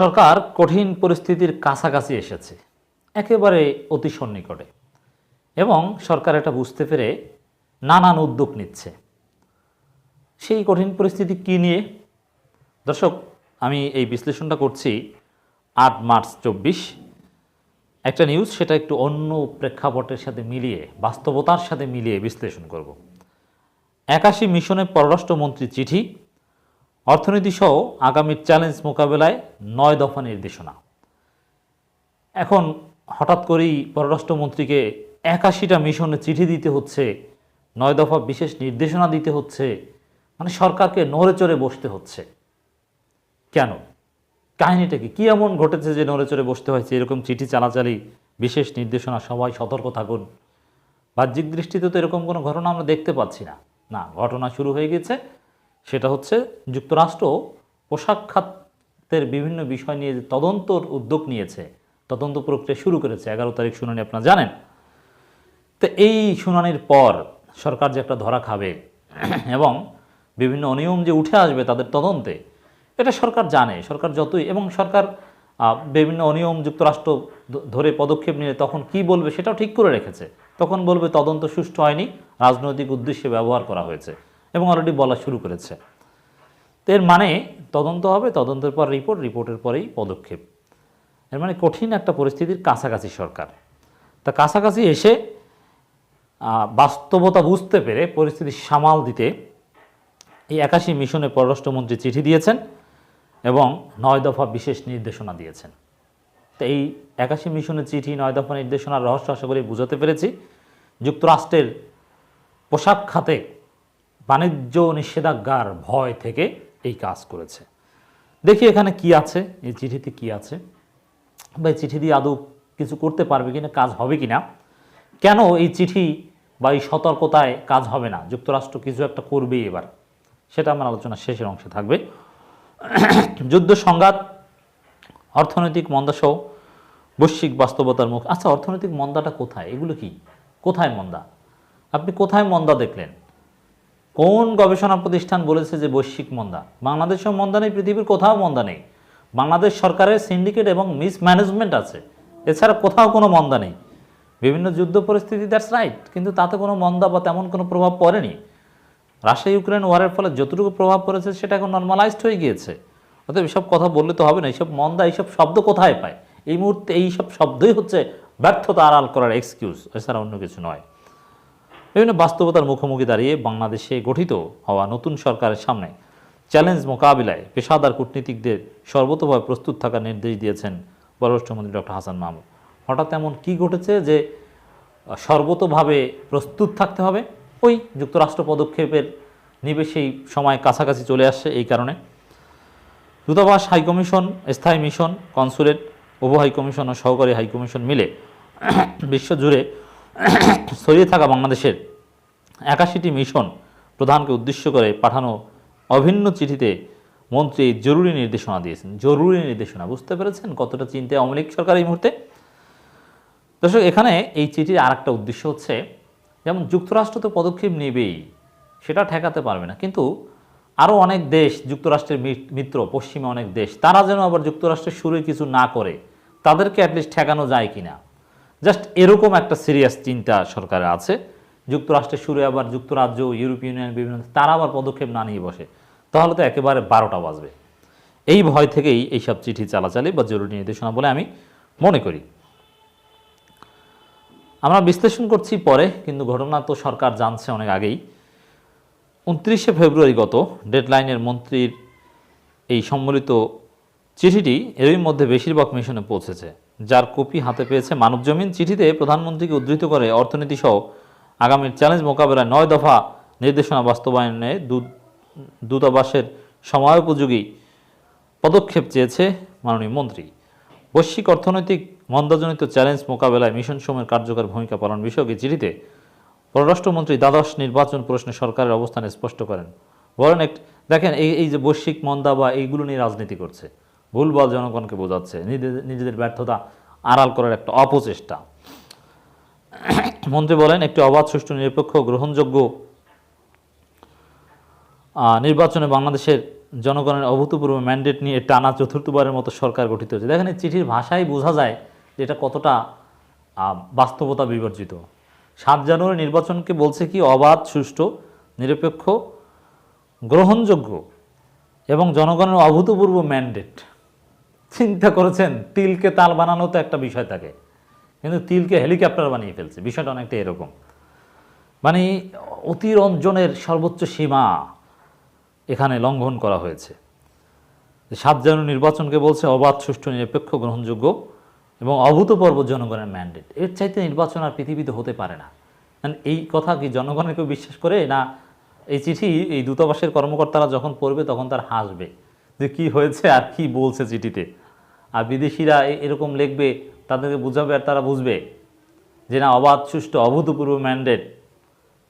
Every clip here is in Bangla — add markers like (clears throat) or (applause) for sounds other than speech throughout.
সরকার কঠিন পরিস্থিতির কাছাকাছি এসেছে, একেবারে অতি সন্নিকটে। এবং সরকার এটা বুঝতে পেরে নানান উদ্যোগ নিচ্ছে। সেই কঠিন পরিস্থিতি কি নিয়ে? দর্শক, আমি এই বিশ্লেষণটা করছি আট মার্চ চব্বিশ। একটা নিউজ, সেটা একটু অন্য প্রেক্ষাপটের সাথে মিলিয়ে, বাস্তবতার সাথে মিলিয়ে বিশ্লেষণ করব। একাশি মিশনে পররাষ্ট্রমন্ত্রী চিঠি অর্থনীতি সহ আগামী চ্যালেঞ্জ মোকাবেলায় নয় দফা নির্দেশনা। এখন হঠাৎ করেই পররাষ্ট্রমন্ত্রীকে একাশিটা মিশনে চিঠি দিতে হচ্ছে, নয় দফা বিশেষ নির্দেশনা দিতে হচ্ছে মানে সরকারকে নড়ে চড়ে বসতে হচ্ছে। কেন? কাহিনীটা কি? কী এমন ঘটেছে যে নড়ে চড়ে বসতে হয়েছে? এরকম চিঠি চালাচালি, বিশেষ নির্দেশনা, সবাই সতর্ক থাকুন। বাহ্যিক দৃষ্টিতে তো এরকম কোনো ঘটনা আমরা দেখতে পাচ্ছি না। না, ঘটনা শুরু হয়ে গেছে সেটা হচ্ছে যুক্তরাষ্ট্র পোশাক খাতের বিভিন্ন বিষয় নিয়ে যে তদন্তর উদ্যোগ নিয়েছে, তদন্ত প্রক্রিয়া শুরু করেছে, এগারো তারিখ শুনানি আপনারা জানেন। তো এই শুনানির পর সরকার যে একটা ধরা খাবে এবং বিভিন্ন অনিয়ম যে উঠে আসবে তাদের তদন্তে, এটা সরকার জানে। সরকার যতই, এবং সরকার বিভিন্ন অনিয়ম যুক্তরাষ্ট্র ধরে পদক্ষেপ নিলে তখন কি বলবে সেটাও ঠিক করে রেখেছে। তখন বলবে তদন্ত সুষ্ঠু হয়নি, রাজনৈতিক উদ্দেশ্যে ব্যবহার করা হয়েছে। এবং অলরেডি বলা শুরু করেছে। এর মানে তদন্ত হবে, তদন্তের পর রিপোর্ট রিপোর্টের পরেই পদক্ষেপ। এর মানে কঠিন একটা পরিস্থিতির কাছাকাছি সরকার। তা কাছাকাছি এসে বাস্তবতা বুঝতে পেরে পরিস্থিতি সামাল দিতে এই একাশি মিশনে পররাষ্ট্রমন্ত্রী চিঠি দিয়েছেন এবং নয় দফা বিশেষ নির্দেশনা দিয়েছেন। তো এই একাশি মিশনের চিঠি, নয় দফা নির্দেশনার রহস্য আশা করি বুঝাতে পেরেছি। যুক্তরাষ্ট্রের পোশাক খাতে বাণিজ্য নিষেধাজ্ঞার ভয় থেকে এই কাজ করেছে। দেখি এখানে কি আছে, এই চিঠিতে কি আছে। বা এই চিঠি দিয়ে আদৌ কিছু করতে পারবে কিনা, কাজ হবে কিনা? কেন এই চিঠি বা এই সতর্কতায় কাজ হবে না? যুক্তরাষ্ট্র কিছু একটা করবেই এবার। সেটা আমার আলোচনা শেষের অংশে থাকবে। যুদ্ধ সংঘাত, অর্থনৈতিক মন্দাসহ বৈশ্বিক বাস্তবতার মুখ। আচ্ছা অর্থনৈতিক মন্দাটা কোথায়? এগুলো কি? কোথায় মন্দা? আপনি কোথায় মন্দা দেখলেন? কোন গবেষণা প্রতিষ্ঠান বলেছে যে বৈশ্বিক মন্দা? বাংলাদেশেও মন্দা নেই, পৃথিবীর কোথাও মন্দা নেই। বাংলাদেশ সরকারের সিন্ডিকেট এবং মিসম্যানেজমেন্ট আছে। এছাড়া কোথাও কোনো মন্দা নেই। বিভিন্ন যুদ্ধ পরিস্থিতি দ্যাটস রাইট কিন্তু তাতে কোনো মন্দা বা তেমন কোনো প্রভাব পড়েনি। রাশিয়া, ইউক্রেন ওয়ারের ফলে যতটুকু প্রভাব পড়েছে, সেটা এখন নর্মালাইজড হয়ে গিয়েছে। অতএব এসব কথা বললে তো হবে না এইসব মন্দা, এইসব শব্দ কোথায় পায়? এই মুহূর্তে এইসব শব্দই হচ্ছে ব্যর্থতা আড়াল করার এক্সকিউজ এছাড়া অন্য কিছু নয়। বিভিন্ন বাস্তবতার মুখোমুখি দাঁড়িয়ে বাংলাদেশে গঠিত হওয়া নতুন সরকারের সামনে চ্যালেঞ্জ মোকাবিলায় পেশাদার কূটনীতিকদের সর্বতভাবে প্রস্তুত থাকার নির্দেশ দিয়েছেন পররাষ্ট্রমন্ত্রী ডক্টর হাসান মাহমুদ। হঠাৎ এমন কি ঘটেছে যে, সর্বতভাবে প্রস্তুত থাকতে হবে? ওই যুক্তরাষ্ট্র পদক্ষেপের নিবেশেই সময় কাছাকাছি চলে আসছে এই কারণে। দূতাবাস হাইকমিশন স্থায়ী মিশন, কনসুলেট, উপ হাইকমিশন ও সহকারী হাইকমিশন মিলে (clears throat) বিশ্বজুড়ে ছড়িয়ে থাকা বাংলাদেশের একাশিটি মিশন প্রধানকে উদ্দেশ্য করে পাঠানো অভিন্ন চিঠিতে মন্ত্রী জরুরি নির্দেশনা দিয়েছেন। জরুরি নির্দেশনা, বুঝতে পেরেছেন কতটা চিন্তায় আওয়ামী লীগ সরকার এই মুহূর্তে? দর্শক, এখানে এই চিঠির আর একটা উদ্দেশ্য হচ্ছে, যেমন যুক্তরাষ্ট্র তো পদক্ষেপ নেবেই, সেটা ঠেকাতে পারবে না। কিন্তু আরও অনেক দেশ, যুক্তরাষ্ট্রের মিত্র, পশ্চিমে অনেক দেশ, তারা যেন আবার যুক্তরাষ্ট্রের শুরু কিছু না করে, তাদেরকে অ্যাটলিস্ট ঠেকানো যায় কিনা? জাস্ট এরকম একটা সিরিয়াস চিন্তা সরকারের আছে। যুক্তরাষ্ট্রের শুরু আবার যুক্তরাজ্য ইউরোপিয়ান ইউনিয়ন, বিভিন্ন, তারা আবার পদক্ষেপ না নিয়ে বসে। তাহলে তো একেবারে বারোটা বাজবে। এই ভয় থেকেই এইসব চিঠি চালাচালি বা জরুরি নির্দেশনা বলে আমি মনে করি। আমরা বিশ্লেষণ করছি পরে, কিন্তু ঘটনা তো সরকার জানছে অনেক আগেই। উনত্রিশে ফেব্রুয়ারি গত ডেডলাইনের মন্ত্রীর এই সম্মিলিত চিঠিটি এরই মধ্যে বেশিরভাগ মিশনে পৌঁছেছে। যার কপি হাতে পেয়েছে মানবজমিন চিঠিতে প্রধানমন্ত্রীকে উদ্ধৃত করে অর্থনীতি সহ আগামীর চ্যালেঞ্জ মোকাবেলায় নয় দফা নির্দেশনা বাস্তবায়নে দূতাবাসের সময়োপযোগী পদক্ষেপ চেয়েছে মাননীয় মন্ত্রী। বৈশ্বিক অর্থনৈতিক মন্দাজনিত চ্যালেঞ্জ মোকাবেলায় মিশন সময়ের কার্যকর ভূমিকা পালন বিষয়ক চিঠিতে পররাষ্ট্রমন্ত্রী দ্বাদশ নির্বাচন প্রশ্নে সরকারের অবস্থান স্পষ্ট করেন। এক, দেখেন এই এই যে বৈশ্বিক মন্দা বা এইগুলো নিয়ে রাজনীতি করছে। ভুলভাল জনগণকে বোঝাচ্ছে, নিজেদের নিজেদের ব্যর্থতা আড়াল করার একটা অপচেষ্টা। মন্ত্রী বলেন, একটি অবাধ, সুষ্ঠু, নিরপেক্ষ, গ্রহণযোগ্য নির্বাচনে বাংলাদেশের জনগণের অভূতপূর্ব ম্যান্ডেট নিয়ে টানা চতুর্থবারের মতো সরকার গঠিত হয়েছে। দেখেন চিঠির ভাষায় বোঝা যায় যে এটা কতটা বাস্তবতা বিবর্জিত। সাত জানুয়ারি নির্বাচনকে বলছে কি, অবাধ, সুষ্ঠু, নিরপেক্ষ, গ্রহণযোগ্য এবং জনগণের অভূতপূর্ব ম্যান্ডেট। চিন্তা করেছেন, তিলকে তাল বানানো তো একটা বিষয় থাকে। কিন্তু তিলকে হেলিকপ্টার বানিয়ে ফেলছে, বিষয়টা অনেকটা এরকম। মানে অতিরঞ্জনের সর্বোচ্চ সীমা এখানে লঙ্ঘন করা হয়েছে। সাত জানুয়ারি নির্বাচনকে বলছে অবাধ, সুষ্ঠু, নিরপেক্ষ, গ্রহণযোগ্য এবং অভূতপূর্ব জনগণের ম্যান্ডেট। এর চাইতে নির্বাচন আর পৃথিবীতে হতে পারে না। এই কথা কি জনগণের কেউ বিশ্বাস করে? না, এই চিঠি, এই দূতাবাসের কর্মকর্তারা যখন পড়বে তখন তার হাসবে যে কি হয়েছে আর কি বলছে চিঠিতে। বিদেশিরা এরকম লিখবে, তাদেরকে বুঝাবে আর তারা বুঝবে যে না, অবাধ, সুষ্ঠু, অভূতপূর্ব ম্যান্ডেট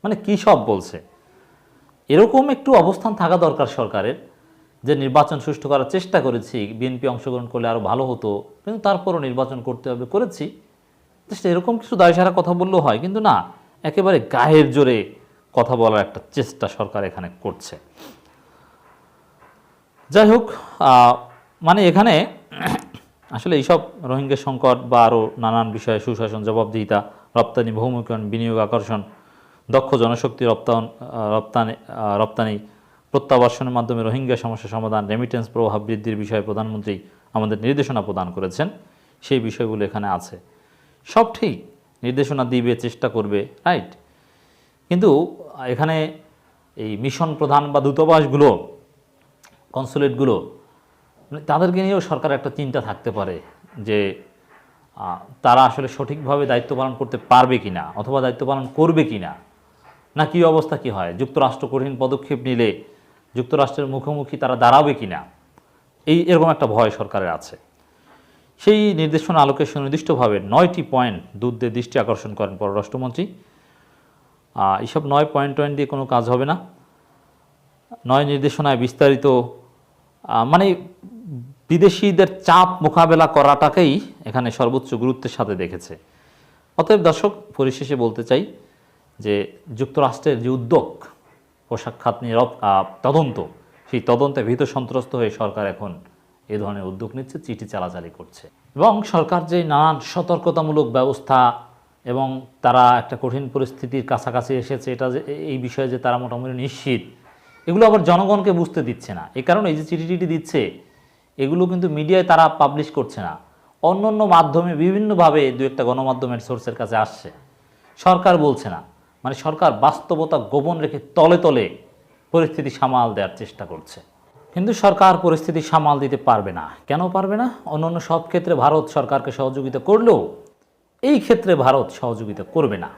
মানে কী সব বলছে? এরকম একটু অবস্থান থাকা দরকার সরকারের, যে নির্বাচন সুষ্ঠু করার চেষ্টা করেছি, বিএনপি অংশগ্রহণ করলে আরও ভালো হতো, কিন্তু তারপরও নির্বাচন করতে হবে, করেছি। জাস্ট এরকম কিছু দায়সারা কথা বললেও হয়, কিন্তু না, একেবারে গায়ের জোরে কথা বলার একটা চেষ্টা সরকার এখানে করছে। যাই হোক মানে এখানে আসলে এইসব রোহিঙ্গা সংকট বা আরও নানান বিষয়ে সুশাসন, জবাবদিহিতা, রপ্তানি বহুমুখীকরণ বিনিয়োগ, আকর্ষণ, দক্ষ জনশক্তি রপ্তান রপ্তানি রপ্তানি প্রত্যাবাসনের মাধ্যমে রোহিঙ্গা সমস্যা সমাধান রেমিটেন্স প্রভাব বৃদ্ধির বিষয়ে প্রধানমন্ত্রী আমাদের নির্দেশনা প্রদান করেছেন। সেই বিষয়গুলো এখানে আছে। সব ঠিক, নির্দেশনা দিবে, চেষ্টা করবে রাইট কিন্তু এখানে এই মিশন প্রধান বা দূতাবাসগুলো কনসুলেটগুলো তাদেরকে নিয়েও সরকার একটা চিন্তা থাকতে পারে যে তারা আসলে সঠিকভাবে দায়িত্ব পালন করতে পারবে কি না অথবা দায়িত্ব পালন করবে কি না না কী অবস্থা, কি হয়? যুক্তরাষ্ট্র কঠিন পদক্ষেপ নিলে যুক্তরাষ্ট্রের মুখোমুখি তারা দাঁড়াবে কি না এই এরকম একটা ভয় সরকারের আছে। সেই নির্দেশনা আলোকে সুনির্দিষ্টভাবে নয়টি পয়েন্ট দুধদের দৃষ্টি আকর্ষণ করেন পররাষ্ট্রমন্ত্রী। এইসব নয় পয়েন্ট টয়েন্ট দিয়ে কোনো কাজ হবে না। নয় নির্দেশনায় বিস্তারিত মানে বিদেশিদের চাপ মোকাবেলা করাটাকেই এখানে সর্বোচ্চ গুরুত্বের সাথে দেখেছে। অতএব দর্শক, পরিশেষে বলতে চাই যে যুক্তরাষ্ট্রের যে উদ্যোগ পোশাক খাত নিয়ে তদন্ত, সেই তদন্তে ভীত সন্ত্রস্ত হয়ে সরকার এখন এ ধরনের উদ্যোগ নিচ্ছে, চিঠি চালাচালি করছে। এবং সরকার যে নানান সতর্কতামূলক ব্যবস্থা এবং তারা একটা কঠিন পরিস্থিতির কাছাকাছি এসেছে, এটা যে এই বিষয়ে যে তারা মোটামুটি নিশ্চিত, এগুলো আবার জনগণকে বুঝতে দিচ্ছে না। এই কারণে এই যে চিঠি দিচ্ছে এগুলো কিন্তু মিডিয়ায় তারা পাবলিশ করছে না। অন্য অন্য মাধ্যমে বিভিন্নভাবে দু একটা গণমাধ্যমের সোর্সের কাছে আসছে। সরকার বলছে না। মানে সরকার বাস্তবতা গোপন রেখে তলে তলে পরিস্থিতি সামাল দেওয়ার চেষ্টা করছে। কিন্তু সরকার পরিস্থিতি সামাল দিতে পারবে না। কেন পারবে না? অন্যান্য সব ক্ষেত্রে ভারত সরকারকে সহযোগিতা করলেও এই ক্ষেত্রে ভারত সহযোগিতা করবে না।